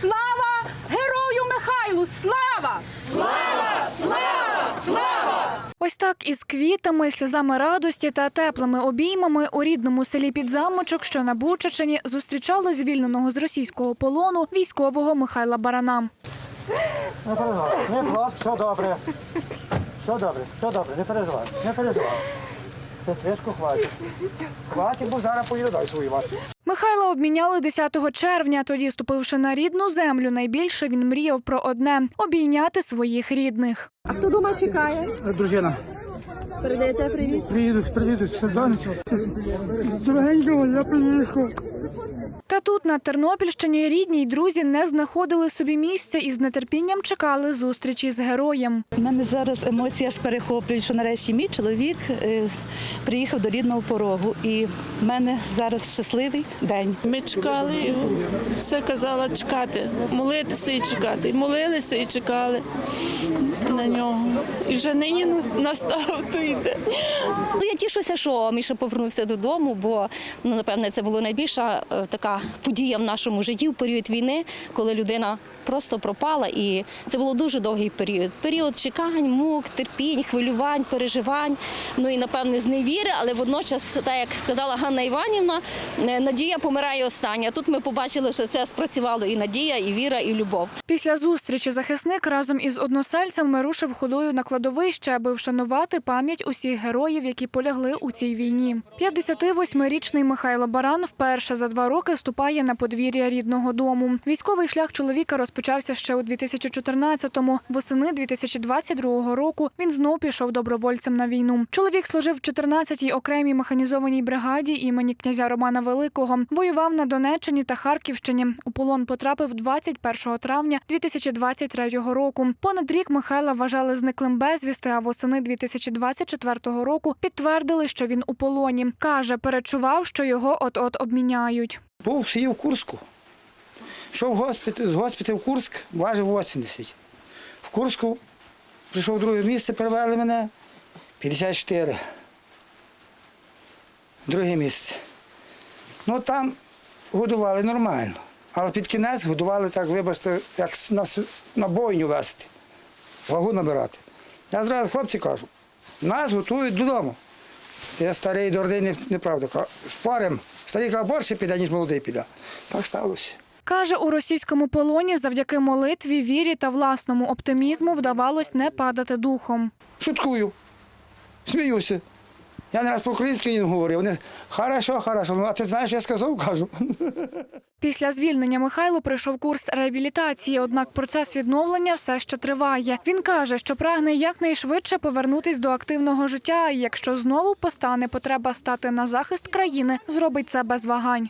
Слава герою Михайлу! Слава! Слава! Ось так із квітами, сльозами радості та теплими обіймами у рідному селі Підзамочок, що на Бучачині, зустрічали звільненого з російського полону військового Михайла Барана. Не переживай, не плач, все добре. Все добре, все добре, не переживай, не переживай. Сестричку хватить. Хватить, бо зараз поїду далі воювати. Михайла обміняли 10 червня. Тоді, ступивши на рідну землю, найбільше він мріяв про одне обійняти своїх рідних. А хто дома чекає? Дружина, Передаєте привіт. приїду, приїду. Дорогенько, я приїхав. Та тут на Тернопільщині рідні й друзі не знаходили собі місця і з нетерпінням чекали зустрічі з героєм. У мене зараз емоції аж перехоплюють, що нарешті мій чоловік е, приїхав до рідного порогу. І в мене зараз щасливий день. Ми чекали його, все казала чекати, молитися і чекати. Молилися і чекали на нього. І вже нині настав той день. Ну я тішуся, що Міша повернувся додому, бо ну напевне це була найбільша е, така подія в нашому житті в період війни, коли людина просто пропала, і це було дуже довгий період. Період чекань, мук, терпінь, хвилювань, переживань. Ну і напевне зневіри, але водночас, так як сказала Ганна Іванівна, е, надія помирає остання. Тут ми побачили, що це спрацювало і надія, і віра, і любов. Після зустрічі захисник разом із односельцями рушив ходою на кладовище, аби вшанувати пам'ять усіх героїв, які полягли у цій війні. 58-річний Михайло Баран вперше за два роки ступає на подвір'я рідного дому. Військовий шлях чоловіка розпочався ще у 2014-му. Восени 2022 року він знов пішов добровольцем на війну. Чоловік служив в 14-й окремій механізованій бригаді імені князя Романа Великого. Воював на Донеччині та Харківщині. У полон потрапив 21 травня 2023 року. Понад рік Михайла вважали зниклим безвісти, а восени 2024 року підтвердили, що він у полоні. Каже, перечував, що його от-от обміняють. Був в селі в в госпіталь, з госпіталю в Курськ, важив 80. В Курську прийшов друге місце, перевели мене 54. Друге місце. Ну там годували нормально. Але під кінець годували так, вибачте, як на, с- на бойню вести, вагу набирати. Я зразу хлопці кажу, нас готують додому. Я старий дурний, не- неправда. Парим. Старий каже, борше піде, ніж молодий піде. Так сталося. Каже, у російському полоні завдяки молитві, вірі та власному оптимізму вдавалось не падати духом. Шуткую, сміюся. Я не раз по-українськи їм говорив. Вони хорошо, хорошо. Ну, а ти знаєш, я сказав, кажу. Після звільнення Михайло пройшов курс реабілітації, однак процес відновлення все ще триває. Він каже, що прагне якнайшвидше повернутись до активного життя. І якщо знову постане потреба стати на захист країни, зробить це без вагань.